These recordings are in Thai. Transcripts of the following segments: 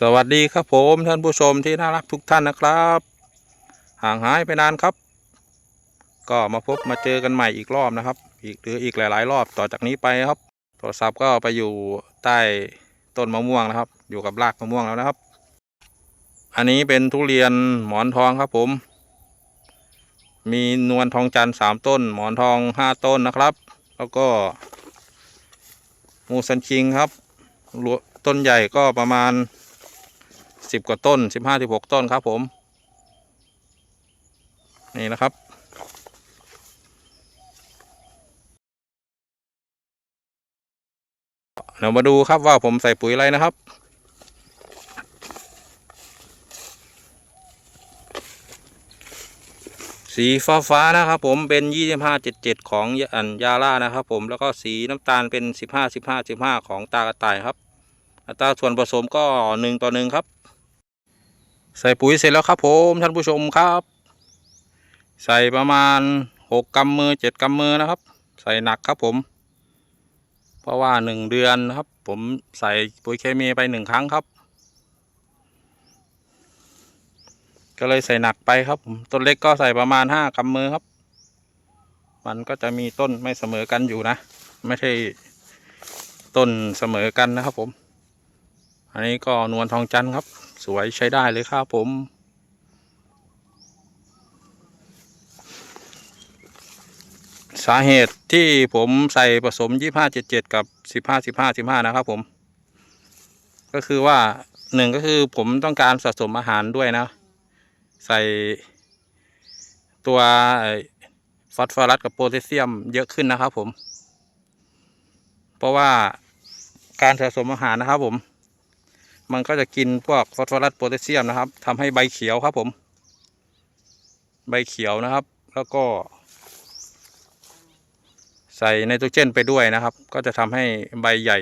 สวัสดีครับผมท่านผู้ชมที่น่ารักทุกท่านนะครับ ห่างหายไปนานครับ ก็มาพบมาเจอกันใหม่อีกรอบนะครับ อีกหรืออีกหลาย ๆ รอบต่อจากนี้ไปครับ โทรศัพท์ก็ไปอยู่ใต้ต้นมะม่วงนะครับ อยู่กับรากมะม่วงแล้วนะครับ อันนี้เป็นทุเรียนหมอนทองครับผม มีนวลทองจันทร์สามต้น หมอนทองห้าต้นนะครับ แล้วก็มูซันคิงครับต้นใหญ่ก็ประมาณ สิบกว่าต้นสิบห้าสิบหกต้นครับผม นี่นะครับเดี๋ยวมาดูครับว่าผมใส่ปุ๋ยอะไรนะครับ สีฟ้าฟ้านะครับผมเป็นยี่สิบห้าเจ็ดเจ็ดของอันยาล่านะครับผมแล้วก็สีน้ำตาลเป็นสิบห้าสิบห้าสิบห้าของตากระต่ายครับ อัตราส่วนผสมก็หนึ่งต่อหนึ่งครับ ใส่ปุ๋ยเสร็จแล้วครับผมท่านผู้ชมครับ ใส่ประมาณหกกำมือเจ็ดกำมือนะครับ ใส่หนักครับผม เพราะว่าหนึ่งเดือนนะครับ ผมใส่ปุ๋ยเคมีไปหนึ่งครั้งครับ ก็เลยใส่หนักไปครับผมต้นเล็กก็ใส่ประมาณห้ากำมือครับ มันก็จะมีต้นไม่เสมอกันอยู่นะ ไม่ใช่ต้นเสมอกันนะครับผม อันนี้ก็นวลทองจันทร์ครับ สวยใช้ได้เลยครับผม สาเหตุที่ผมใส่ผสม 2577 กับ 15 15 15 นะครับผม ก็คือว่าหนึ่งก็คือผมต้องการสะสมอาหารด้วยนะ ใส่ตัวฟอสฟอรัสกับโพแทสเซียมเยอะขึ้นนะครับผม เพราะว่าการสะสมอาหารนะครับผม มันก็จะกินพวกฟอสฟอรัสโพแทสเซียมนะครับทำให้ใบเขียวครับผม ใบเขียวนะครับ แล้วก็ ใส่ไนโตรเจนไปด้วยนะครับ ก็จะทำให้ใบใหญ่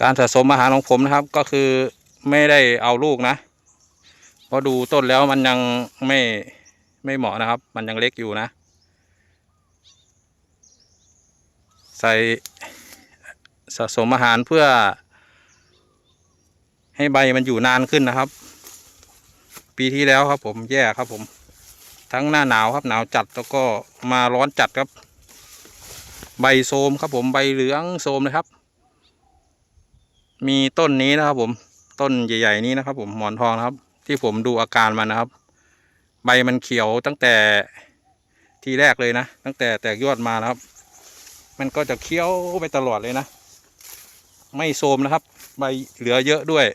การสะสมอาหารของผมนะครับก็คือไม่ได้เอาลูกนะ เพราะดูต้นแล้วมันยังไม่ไม่เหมาะนะครับ มันยังเล็กอยู่นะ ใส่สะสมอาหารเพื่อ ให้ใบมันอยู่นานขึ้นนะครับ ปีที่แล้วครับผมแย่ครับผม ทั้งหน้าหนาวครับหนาวจัดแล้วก็มาร้อนจัดครับ ใบโทมครับผมใบเหลืองโทมเลยครับ มีต้นนี้นะครับ ผมต้นใหญ่ ๆ นี้นะครับ ผมหมอนทองนะครับ ที่ผมดูอาการมันนะครับ ใบมันเขียวตั้งแต่ทีแรกเลยนะ ตั้งแต่แตกยอดมานะครับ มันก็จะเคี้ยวไปตลอดเลยนะ ไม่โทรมนะครับ ใบเหลือเยอะด้วย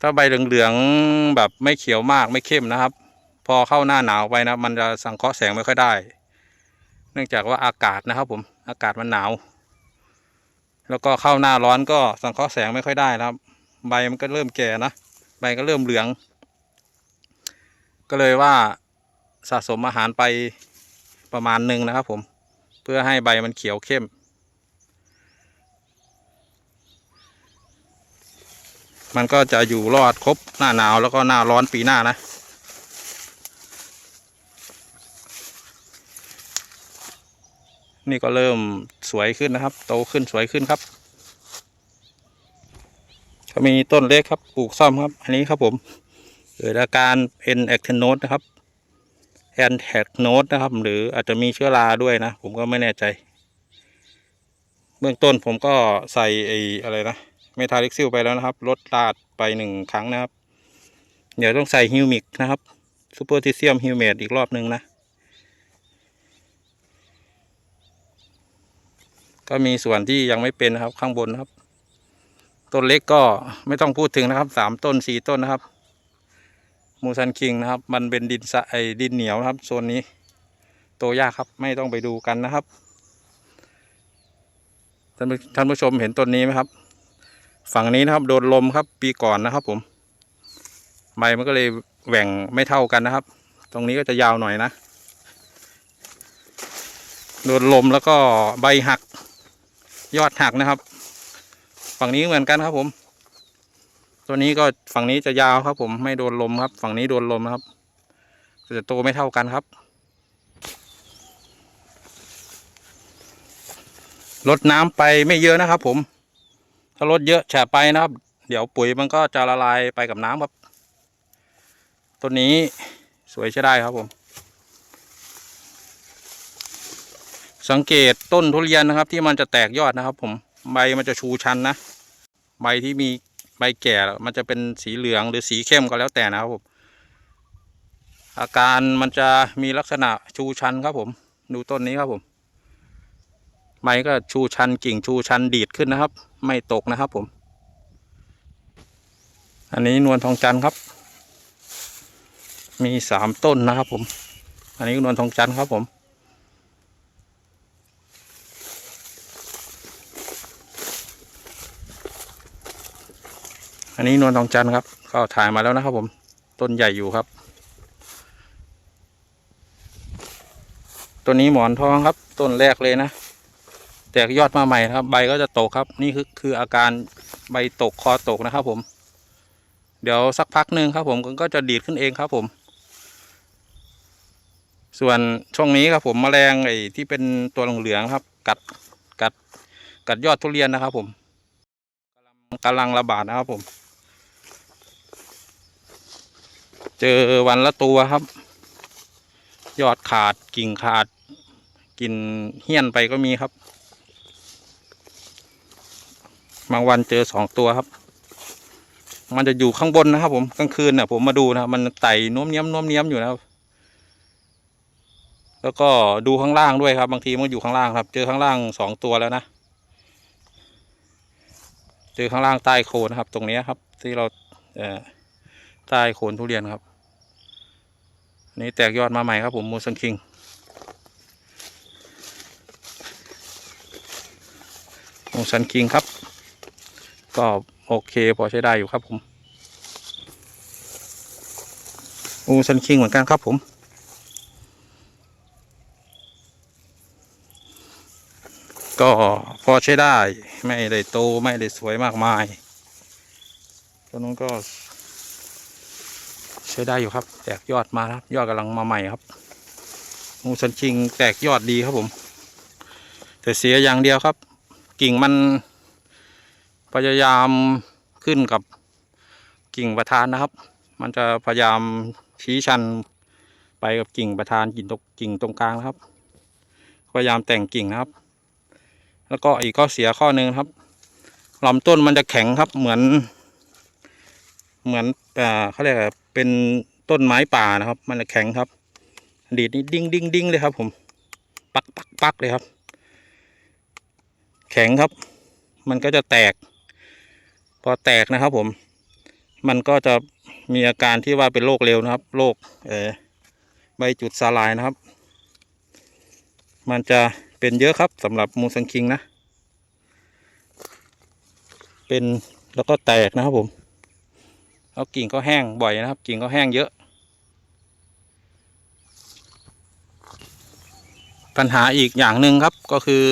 ถ้าใบเหลืองๆแบบไม่เขียวมากไม่เข้มนะครับ พอเข้าหน้าหนาวไปนะ มันจะสังเคราะห์แสงไม่ค่อยได้ เนื่องจากว่าอากาศนะครับ ผมอากาศมันหนาว แล้วก็เข้าหน้าร้อนก็สังเคราะห์แสงไม่ค่อยได้นะครับ ใบมันก็เริ่มแก่นะใบก็เริ่มเหลือง ก็เลยว่าสะสมอาหารไป ประมาณหนึ่งนะครับผมเพื่อให้ใบมันเขียวเข้ม มันก็จะอยู่รอดครบหน้าหนาวแล้วก็หน้าร้อนปีหน้านะนี่ก็เริ่มสวยขึ้นนะครับ โตขึ้นสวยขึ้นครับก็มีต้นเล็กครับปลูกซ่อมครับ อันนี้ครับผมเกิดอาการเป็นแอคเทนโนดนะครับ แอนแท็กโนดนะครับ หรืออาจจะมีเชื้อราด้วยนะ ผมก็ไม่แน่ใจ เบื้องต้นผมก็ใส่ไอ้อะไรนะเมทาลิกซิลไปแล้วนะครับลดลาดไปหนึ่งครั้งนะครับ เดี๋ยวต้องใส่ฮิวมิกนะครับซูเปอร์ทิเซียมฮิวเมดอีกรอบหนึ่งนะ ก็มีส่วนที่ยังไม่เป็นนะครับข้างบนนะครับ ต้นเล็กก็ไม่ต้องพูดถึงนะครับสามต้นสี่ต้นนะครับ มูซันคิงนะครับ มันเป็นดินสะไอดินเหนียวนะครับโซนนี้โตยากครับไม่ต้องไปดูกันนะครับท่านท่านผู้ชมเห็นต้นนี้ไหมครับ ฝั่งนี้นะครับ โดนลมครับ ปีก่อนนะครับ ผมใบมันก็เลยแหว่งไม่เท่ากันนะครับ ตรงนี้ก็จะยาวหน่อยนะ โดนลมแล้วก็ใบหัก ยอดหักนะครับ ฝั่งนี้เหมือนกันครับผม ตัวนี้ก็ฝั่งนี้จะยาวครับ ผมไม่โดนลมครับ ฝั่งนี้โดนลมครับจะโตไม่เท่ากันครับลดน้ำไปไม่เยอะนะครับ ผม ถ้าลดเยอะแฉะไปนะครับ เดี๋ยวปุ๋ยมันก็จะละลายไปกับน้ำาครับต้นนี้สวยใช่ได้ครับผม สังเกตต้นทุเรียนนะครับ ที่มันจะแตกยอดนะครับ ผมใบมันจะชูชันนะใบที่มี บแก่มันจะเป็นสีเหลืองหรือสีเข้มก็แล้วแต่นะครับผมอาการมันจะมีลักษณะชูชันครับผม ดูต้นนี้ครับผมใบก็ชูชันกิ่งชูชันดีดขึ้นนะครับ ไม่ตกนะครับผม อันนี้นวลทองจันทร์ครับ มีสามต้นนะครับผม อันนี้นวลทองจันทร์ครับผม อันนี้นวลทองจันทร์ครับ ก็ถ่ายมาแล้วนะครับผม ต้นใหญ่อยู่ครับต้นนี้หมอนทองครับ ต้นแรกเลยนะ แตกยอดมาใหม่ครับ ใบก็จะตกครับ นี่คือคืออาการใบตกคอตกนะครับ ผม เดี๋ยวสักพักหนึ่งครับ ผมก็จะดีดขึ้นเองครับ ผม ส่วนช่วงนี้ครับผมแมลงไอ้ที่เป็นตัวเหลืองๆครับ กัดกัดกัดยอดทุเรียนนะครับ ผมกำลังระบาดนะครับผม เจอวันละตัวครับ ยอดขาดกิ่งขาด กินเหี้ยนไปก็มีครับ บางวันเจอสองตัวครับ มันจะอยู่ข้างบนนะครับ ผมกลางคืนน่ะ ผมมาดูนะมันไต่โน้มเนี้ยมโน้มเนี้ยมอยู่นะครับ แล้วก็ดูข้างล่างด้วยครับ บางทีมันอยู่ข้างล่างครับ เจอข้างล่างสองตัวแล้วนะเจอข้างล่างใต้โคนนะครับ ตรงนี้ครับ ที่เราเอ่อใต้โคนทุเรียนครับ นนี้แตกยอดมาใหม่ครับผมมูสันคิง มูสันคิงครับ ก็โอเคพอใช้ได้อยู่ครับผม มูสันคิงเหมือนกันครับผม ก็พอใช้ได้ไม่ได้โตไม่ได้สวยมากมายตัวนู้นก็ ใช้ได้อยู่ครับ แตกยอดมาครับยอดกำลังมาใหม่ครับมูสันชิงแตกยอดดีครับผม แต่เสียอย่างเดียวครับ กิ่งมันพยายามขึ้นกับกิ่งประธานนะครับ มันจะพยายามชี้ชันไปกับกิ่งประธานกิ่งตรงกิ่งตรงกลางนะครับ พยายามแต่งกิ่งนะครับ แล้วก็อีกข้อเสียข้อหนึ่งครับลำต้นมันจะแข็งครับเหมือน เหมือนอ่าเขาเรียกอะไร เป็นต้นไม้ป่านะครับ มันแข็งครับ ดีดนี่ดิ้งดิ้งดิ้งเลยครับผม ปักปักปักเลยครับ แข็งครับ มันก็จะแตก พอแตกนะครับผม มันก็จะมีอาการที่ว่าเป็นโรคเร็วนะครับโรคเออใบจุดสาลายนะครับ มันจะเป็นเยอะครับสำหรับมูสังคิงนะ เป็นแล้วก็แตกนะครับผม แล้วกิ่งก็แห้งบ่อยนะครับ กิ่งก็แห้งเยอะ ปัญหาอีกอย่างหนึ่งครับก็คือ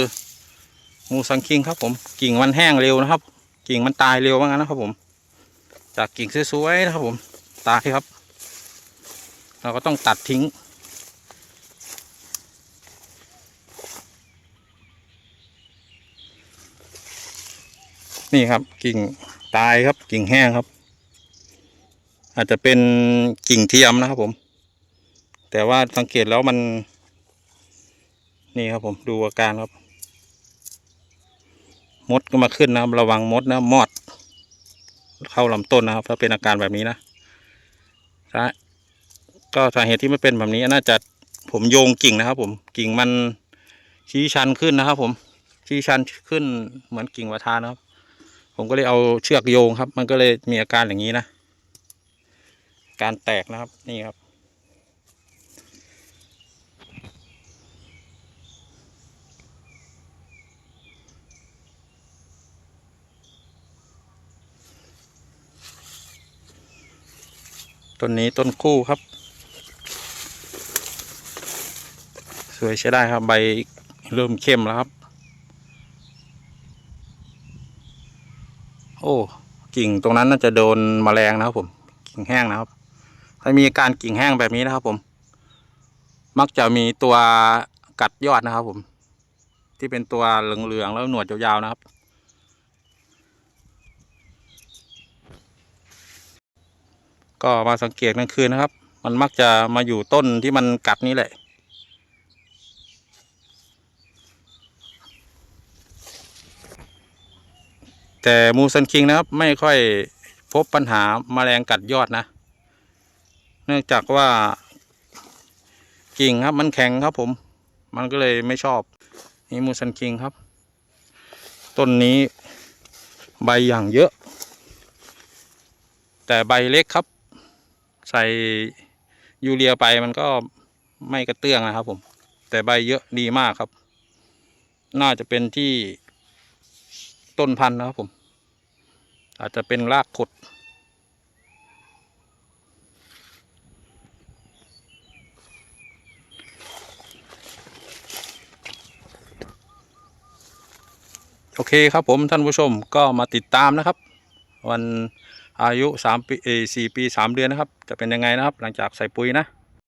งูสังคิงครับผมกิ่งมันแห้งเร็วนะครับ กิ่งมันตายเร็วว่างั้นนะครับผม จากกิ่งสวยๆนะครับผมตายครับ เราก็ต้องตัดทิ้ง นี่ครับกิ่งตายครับกิ่งแห้งครับ อาจจะเป็นกิ่งเทียมนะครับผม แต่ว่าสังเกตแล้วมัน นี่ครับผมดูอาการครับ มดก็มาขึ้นนะครับ ระวังมดนะมอด เข้าลำต้นนะครับ ถ้าเป็นอาการแบบนี้นะสาก็สาเหตุที่ไม่เป็นแบบนี้น่าจะผมโยงกิ่งนะครับ ผมกิ่งมันชี้ชันขึ้นนะครับ ผมชี้ชันขึ้นเหมือนกิ่งวัฒานะครับ ผมก็เลยเอาเชือกโยงครับ มันก็เลยมีอาการอย่างนี้นะ การแตกนะครับนี่ครับ ต้นนี้ต้นคู่ครับ สวยใช้ได้ครับใบเริ่มเข้มแล้วครับ โอ้กิ่งตรงนั้นน่าจะโดนแมลงนะครับผม กิ่งแห้งนะครับ ถ้ามีการกิ่งแห้งแบบนี้นะครับผม มักจะมีตัวกัดยอดนะครับผม ที่เป็นตัวเหลืองๆแล้วหนวดยาวๆนะครับก็มาสังเกตกลางคืนนะครับ มันมักจะมาอยู่ต้นที่มันกัดนี่แหละ แต่มูซันคิงนะครับ ไม่ค่อยพบปัญหาแมลงกัดยอดนะ นื่องจากว่ากิ่งครับมันแข็งครับผม มันก็เลยไม่ชอบ นี่มูซันคิงครับ ต้นนี้ใบอย่างเยอะ แต่ใบเล็กครับ ใส่ยูเรียไปมันก็ไม่กระเตื้องนะครับผม แต่ใบเยอะดีมากครับ น่าจะเป็นที่ต้นพันธุ์นะครับผม อาจจะเป็นรากขด เคครับผมท่านผู้ชมก็มาติดตามนะครับ วันอายุสามปีเออสี่ปีสามเดือนนะครับ จะเป็นยังไงนะครับ หลังจากใส่ปุ๋ยนะ